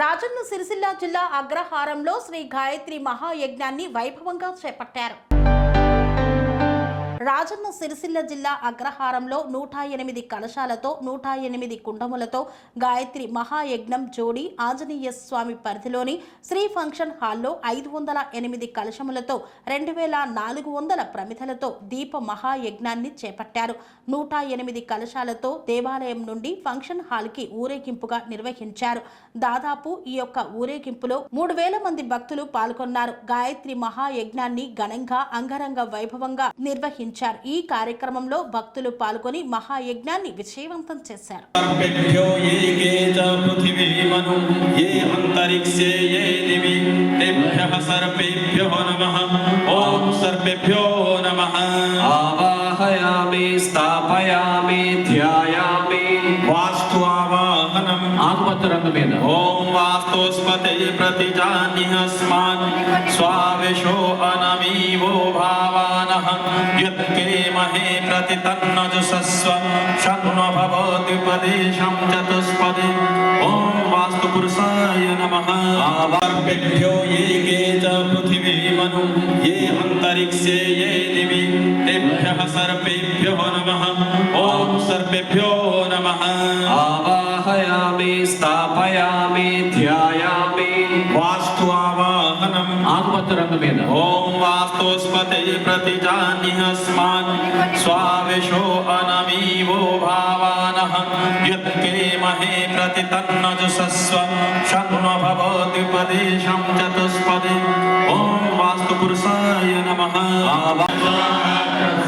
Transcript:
రాజన్న సిరిసిల్ల జిల్లా అగ్రహారంలో శ్రీ గాయత్రి మహాయజ్ఞాన్ని వైభవంగా చేపట్టారు. రాజన్న సిరిసిల్ల జిల్లా అగ్రహారంలో నూట ఎనిమిది కలశాలతో నూట ఎనిమిది కుండములతో గాయత్రి మహాయజ్ఞం జోడి ఆంజనేయ స్వామి పరిధిలోని శ్రీ ఫంక్షన్ హాల్లో ఐదు వందల ఎనిమిది కలశములతో రెండు వేల నాలుగు వందల ప్రమిథలతో దీప మహాయజ్ఞాన్ని చేపట్టారు. నూట ఎనిమిది కలశాలతో దేవాలయం నుండి ఫంక్షన్ హాల్కి ఊరేగింపుగా నిర్వహించారు. దాదాపు ఈ యొక్క ఊరేగింపులో మూడు వేల మంది భక్తులు పాల్గొన్నారు. గాయత్రి మహాయజ్ఞాన్ని ఘనంగా అంగరంగ వైభవంగా నిర్వహించారు. నిర్వహించారు. ఈ కార్యక్రమంలో భక్తులు పాల్గొని మహాయజ్ఞాన్ని విజయవంతం చేశారు. స్థాపయామి मोहम्मद रंग में ओम वास्तुस्पते प्रति जानी प्रतिजानिहस्मान् स्वाविशो अनमीवो भावानः। यत्के महे प्रति तन्नजुषस्व शक्नो भवत्युपदेशं चतुष्पदे। ॐ वास्तुपुरुषाय नमः। आवार्पेभ्यो ये के च पृथिवीमनु ये अन्तरिक्षे ये दिवि। तेभ्यः सर्पेभ्यो नमः। ॐ सर्पेभ्यो नमः। स्थापयामि ध्यायामि। वास्तु आवाहनम्। आगमत रंग में ओम वास्तुस्पते प्रतिजानिहस्मान् स्वाविशो अनमीवो भावानः। यत्के महे प्रतितन्नजुषस्व शक्नो भवत्युपदेशं चतुष्पदे। ओम वास्तुपुरुषाय नमः। आवाहनम्